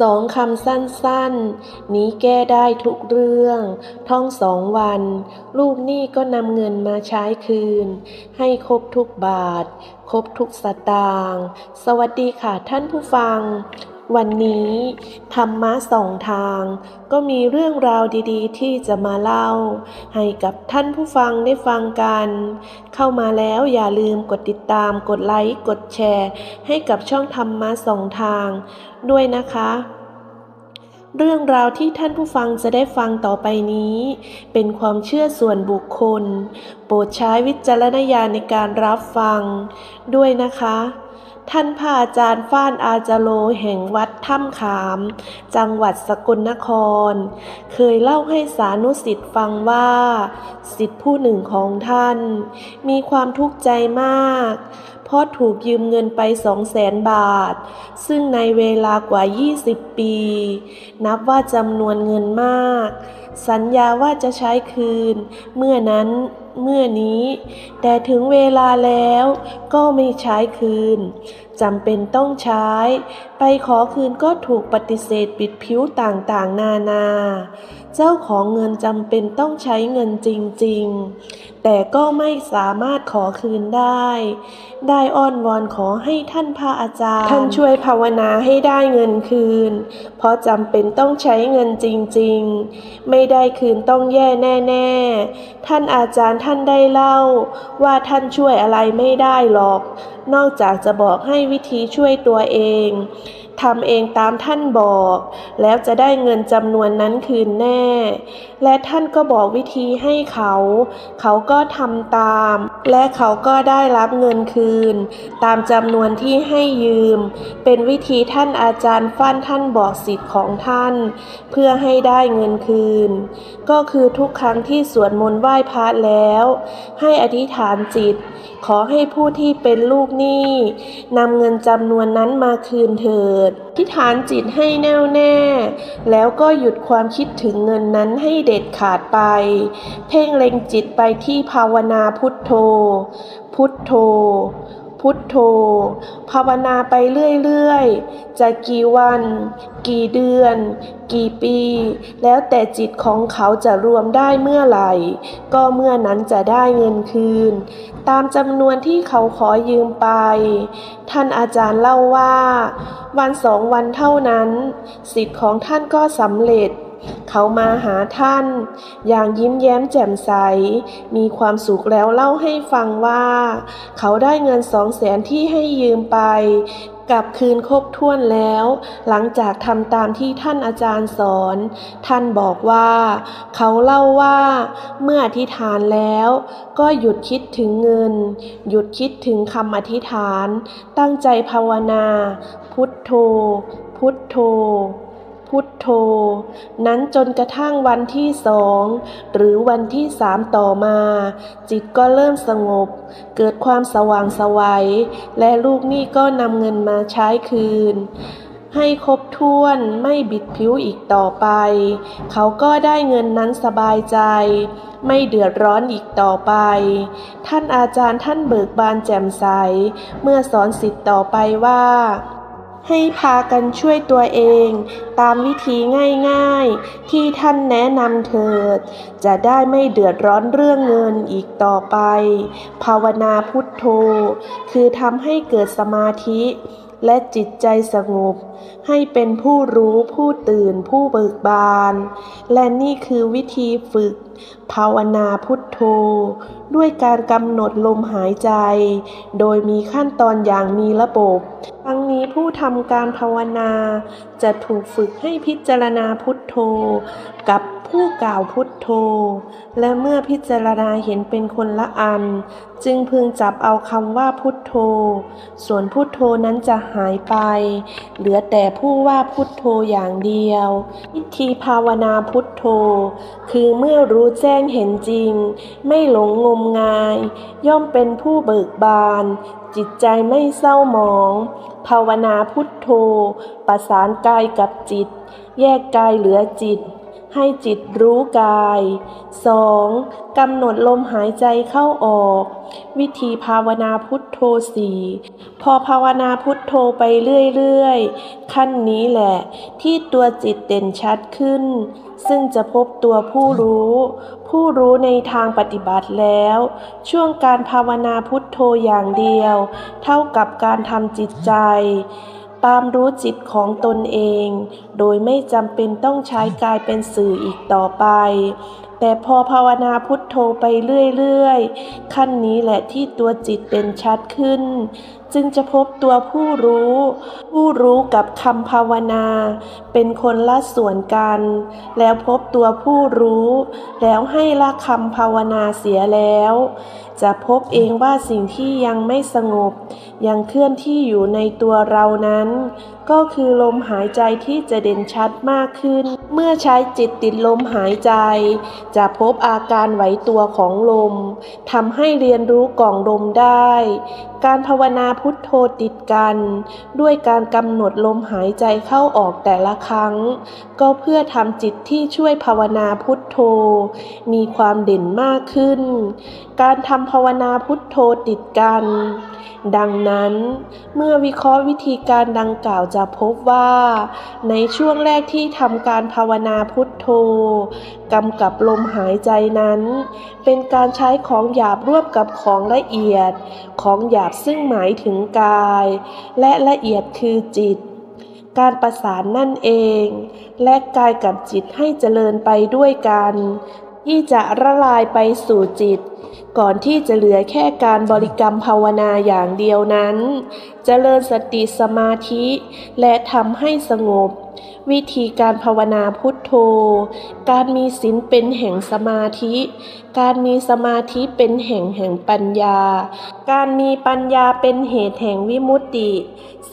สองคำสั้นๆ นี้แก้ได้ทุกเรื่อง ท่องสองวัน ลูกหนี้ก็นำเงินมาใช้คืน ให้ครบทุกบาท ครบทุกสตางค์สวัสดีค่ะท่านผู้ฟัง วันนี้ธรรมะสองทาง ก็มีเรื่องราวดีๆ ที่จะมาเล่า ให้กับท่านผู้ฟังได้ฟังกัน เข้ามาแล้วอย่าลืมกดติดตาม กดไลค์กดแชร์ ให้กับช่องธรรมะสองทาง ด้วยนะคะ เรื่องราวที่ท่านผู้ฟังจะได้ฟังต่อไปนี้ เป็นความเชื่อส่วนบุคคล โปรดใช้วิจารณญาณในการรับฟัง ด้วยนะคะ ท่านพระอาจารย์ฟ้านอาจาโลแห่งวัดถ้ำขาม จังหวัดสกลนคร เคยเล่าให้สานุสิทธิ์ฟังว่า สิทธิผู้หนึ่งของท่าน มีความทุกข์ใจมาก ราะถูกยืมเงินไปสองแสนบาท ซึ่งในเวลากว่า 20 ปี นับว่าจำนวนเงินมาก สัญญาว่าจะใช้คืน เมื่อนั้นเมื่อนี้ แต่ถึงเวลาแล้วก็ไม่ใช้คืนจำเป็นต้องใช้ ไปขอคืนก็ถูกปฏิเสธปิดผิวต่างๆ นานา เจ้าของเงินจำเป็นต้องใช้เงินจริง ๆ แต่ก็ไม่สามารถขอคืนได้ ได้อ้อนวอนขอให้ท่านพระอาจารย์ ท่านช่วยภาวนาให้ได้เงินคืน เพราะจำเป็นต้องใช้เงินจริง ๆ ไม่ได้คืนต้องแย่แน่ ๆ ท่านอาจารย์ท่านได้เล่า ว่าท่านช่วยอะไรไม่ได้หรอก นอกจากจะบอกให้วิธีช่วยตัวเองทำเองตามท่านบอก แล้วจะได้เงินจำนวนนั้นคืนแน่ และท่านก็บอกวิธีให้เขา เขาก็ทำตาม และเขาก็ได้รับเงินคืน ตามจำนวนที่ให้ยืม เป็นวิธีท่านอาจารย์ฟั่นท่านบอกสิทธิ์ของท่าน เพื่อให้ได้เงินคืน ก็คือทุกครั้งที่สวดมนต์ไหว้พระแล้ว ให้อธิษฐานจิต ขอให้ผู้ที่เป็นลูกหนี้นำเงินจำนวนนั้นมาคืนเถิดดที่ฐานจิตให้แน่วแน่ แล้วก็หยุดความคิดถึงเงินนั้นให้เด็ดขาดไป เพ่งเล็งจิตไปที่ภาวนาพุทโธ พุทโธ พุทโธ ภาวนาไปเรื่อยๆ จะกี่วัน กี่เดือน กี่ปี แล้วแต่จิตของเขาจะรวมได้เมื่อไหร่ ก็เมื่อนั้นจะได้เงินคืน ตามจำนวนที่เขาขอยืมไป ท่านอาจารย์เล่าว่า วันสองวันเท่านั้น สิทธิ์ของท่านก็สำเร็จ เขามาหาท่าน อย่างยิ้มแย้มแจ่มใส มีความสุขแล้วเล่าให้ฟังว่า เขาได้เงินสองแสนที่ให้ยืมไปกลับคืนครบถ้วนแล้ว หลังจากทำตามที่ท่านอาจารย์สอน ท่านบอกว่า เขาเล่าว่า เมื่ออธิษฐานแล้ว ก็หยุดคิดถึงเงิน หยุดคิดถึงคำอธิษฐาน ตั้งใจภาวนา พุทโธ พุทโธ พุทโธ นั้นจนกระทั่งวันที่สองหรือวันที่สามต่อมา จิตก็เริ่มสงบ เกิดความสว่างไสวัย และลูกหนี้ก็นำเงินมาใช้คืน ให้ครบถ้วนไม่บิดผิวอีกต่อไป เขาก็ได้เงินนั้นสบายใจ ไม่เดือดร้อนอีกต่อไป ท่านอาจารย์ท่านเบิกบานแจ่มใส เมื่อสอนสิทธิ์ต่อไปว่า ให้พากันช่วยตัวเอง ตามวิธีง่ายๆ ที่ท่านแนะนำเถิด จะได้ไม่เดือดร้อนเรื่องเงินอีกต่อไป ภาวนาพุทโธ คือทำให้เกิดสมาธิ และจิตใจสงบ ให้เป็นผู้รู้ผู้ตื่นผู้เบิกบาน และนี่คือวิธีฝึก ภาวนาพุทโธ ด้วยการกำหนดลมหายใจ โดยมีขั้นตอนอย่างมีระบบทั้งนี้ผู้ทำการภาวนาจะถูกฝึกให้พิจารณาพุทโธ กับผู้กล่าวพุทโธ และเมื่อพิจารณาเห็นเป็นคนละอัน จึงพึงจับเอาคำว่าพุทโธ ส่วนพุทโธนั้นจะหายไป เหลือแต่ผู้ว่าพุทโธอย่างเดียววิธีภาวนาพุทโธ คือเมื่อรู้แจ้งเห็นจริง ไม่หลงงมงาย ย่อมเป็นผู้เบิกบาน จิตใจไม่เศร้าหมอง ภาวนาพุทโธ ประสานกายกับจิต แยกกายเหลือจิต ให้จิตรู้กาย 2. กำหนดลมหายใจเข้าออก วิธีภาวนาพุทโธสี่พอภาวนาพุทโธไปเรื่อยๆ ขั้นนี้แหละ ที่ตัวจิตเด่นชัดขึ้น ซึ่งจะพบตัวผู้รู้ ผู้รู้ในทางปฏิบัติแล้ว ช่วงการภาวนาพุทโธอย่างเดียว เท่ากับการทำจิตใจ ตามรู้จิตของตนเอง โดยไม่จำเป็นต้องใช้กายเป็นสื่ออีกต่อไป แต่พอภาวนาพุทโธไปเรื่อยๆ ขั้นนี้แหละที่ตัวจิตเป็นชัดขึ้น จึงจะพบตัวผู้รู้ ผู้รู้กับคำภาวนา เป็นคนละส่วนกัน แล้วพบตัวผู้รู้ แล้วให้ละคำภาวนาเสียแล้ว จะพบเองว่าสิ่งที่ยังไม่สงบ ยังเคลื่อนที่อยู่ในตัวเรานั้นก็คือลมหายใจที่จะเด่นชัดมากขึ้น เมื่อใช้จิตติดลมหายใจ จะพบอาการไหวตัวของลมทำให้เรียนรู้กล่องลมได้ การภาวนาพุทโธติดกัน ด้วยการกำหนดลมหายใจเข้าออกแต่ละครั้ง ก็เพื่อทำจิตที่ช่วยภาวนาพุทโธ มีความเด่นมากขึ้น การทำภาวนาพุทโธติดกัน ดังนั้นเมื่อวิเคราะห์วิธีการดังกล่าวจะพบว่า ในช่วงแรกที่ทำการภาวนาพุทโธกำกับลมหายใจนั้น เป็นการใช้ของหยาบร่วมกับของละเอียดของหยาบซึ่งหมายถึงกาย และละเอียดคือจิต การประสานนั่นเอง และกายกับจิตให้เจริญไปด้วยกัน ที่จะละลายไปสู่จิต ก่อนที่จะเหลือแค่การบริกรรมภาวนาอย่างเดียวนั้นจเจริญสติสมาธิและทำให้สงบ วิธีการภาวนาพุทโธ การมีศีลเป็นแห่งสมาธิ การมีสมาธิเป็นแห่งแห่งปัญญา การมีปัญญาเป็นเหตุแห่งวิมุตติ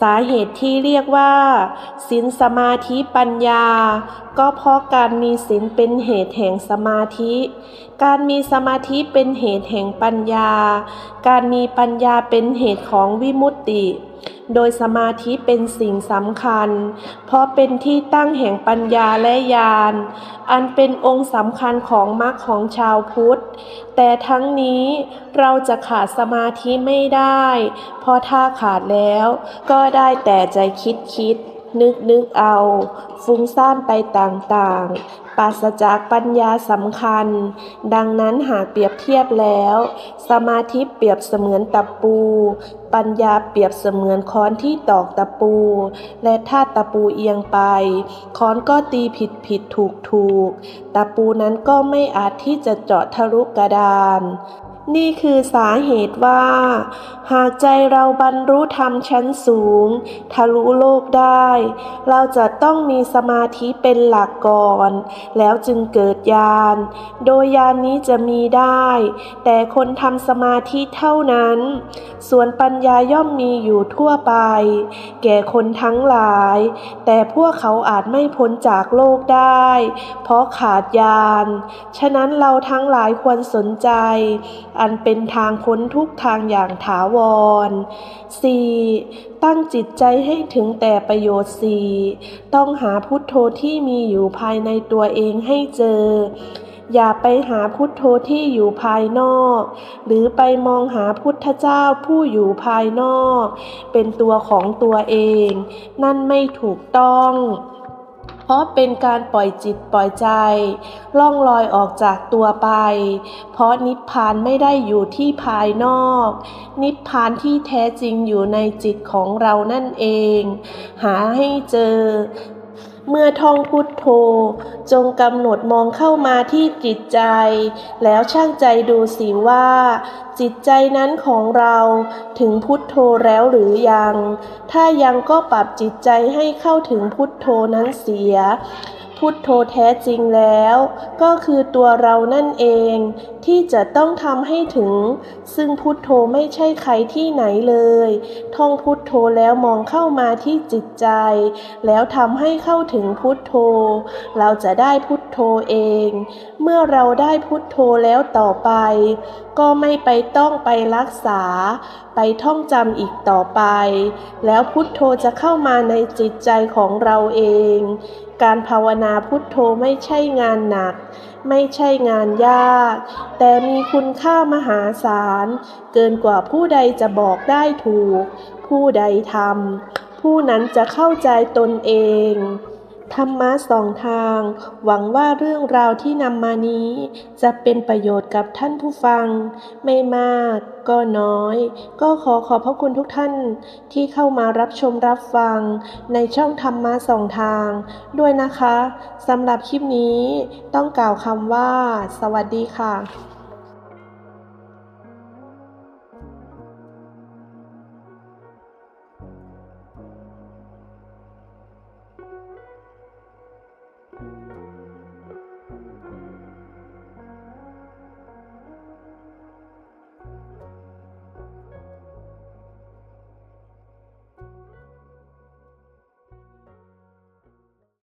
สาเหตุที่เรียกว่าศีลสมาธิปัญญา ก็เพราะการมีศีลเป็นเหตุแห่งสมาธิ การมีสมาธิเป็นเหตุแห่งปัญญา การมีปัญญาเป็นเหตุของวิมุตติ โดยสมาธิเป็นสิ่งสำคัญ เพราะเป็นที่ตั้งแห่งปัญญาและญาณ อันเป็นองค์สำคัญของมรรคของชาวพุทธ แต่ทั้งนี้เราจะขาดสมาธิไม่ได้ เพราะถ้าขาดแล้วก็ได้แต่ใจคิดคิด นึกนึกเอา ฟุ้งซ่านไปต่างๆ ปราศจากปัญญาสำคัญ ดังนั้นหากเปรียบเทียบแล้ว สมาธิเปรียบเสมือนตะปู ปัญญาเปรียบเสมือนค้อนที่ตอกตะปู และถ้าตะปูเอียงไป ค้อนก็ตีผิดผิดถูกถูก ตะปูนั้นก็ไม่อาจที่จะเจาะทะลุกระดาน นี่คือสาเหตุว่า หากใจเราบรรลุธรรมชั้นสูง ทะลุโลกได้ เราจะต้องมีสมาธิเป็นหลักก่อน แล้วจึงเกิดญาณ โดยญาณนนี้จะมีได้ แต่คนทำสมาธิเท่านั้น ส่วนปัญญาย่อมมีอยู่ทั่วไป แก่คนทั้งหลาย แต่พวกเขาอาจไม่พ้นจากโลกได้ เพราะขาดญาณ ฉะนั้นเราทั้งหลายควรสนใจอันเป็นทางพ้นทุกทางอย่างถาวร 4. ตั้งจิตใจให้ถึงแต่ประโยชน์สี่ต้องหาพุทโธที่มีอยู่ภายในตัวเองให้เจอ อย่าไปหาพุทโธที่อยู่ภายนอก หรือไปมองหาพุทธเจ้าผู้อยู่ภายนอก เป็นตัวของตัวเอง นั่นไม่ถูกต้อง ราะเป็นการปล่อยจิตปล่อยใจ ล่องลอยออกจากตัวไป เพราะนิพพานไม่ได้อยู่ที่ภายนอก นิพพานที่แท้จริงอยู่ในจิตของเรานั่นเอง หาให้เจอ เมื่อท่องพุทโธ จงกำหนดมองเข้ามาที่จิตใจ แล้วช่างใจดูสิว่า จิตใจนั้นของเราถึงพุทโธแล้วหรือยัง ถ้ายังก็ปรับจิตใจให้เข้าถึงพุทโธนั้นเสีย พุทโธแท้จริงแล้ว ก็คือตัวเรานั่นเอง ที่จะต้องทำให้ถึง ซึ่งพุทโธไม่ใช่ใครที่ไหนเลย ท่องพุทโธแล้วมองเข้ามาที่จิตใจ แล้วทำให้เข้าถึงพุทโธ เราจะได้พุทโธเองเมื่อเราได้พุทโธแล้วต่อไป ก็ไม่ไปต้องไปรักษา ไปท่องจำอีกต่อไป แล้วพุทโธจะเข้ามาในจิตใจของเราเอง การภาวนาพุทโธไม่ใช่งานหนัก ไม่ใช่งานยาก แต่มีคุณค่ามหาศาล เกินกว่าผู้ใดจะบอกได้ถูก ผู้ใดทำผู้นั้นจะเข้าใจตนเอง ธรรมะสองทาง หวังว่าเรื่องราวที่นำมานี้ จะเป็นประโยชน์กับท่านผู้ฟัง ไม่มากก็น้อย ก็ขอขอบพระคุณทุกท่านที่เข้ามารับชมรับฟัง ในช่องธรรมะสองทาง ด้วยนะคะสำหรับคลิปนี้ต้องกล่าวคำว่า สวัสดีค่ะ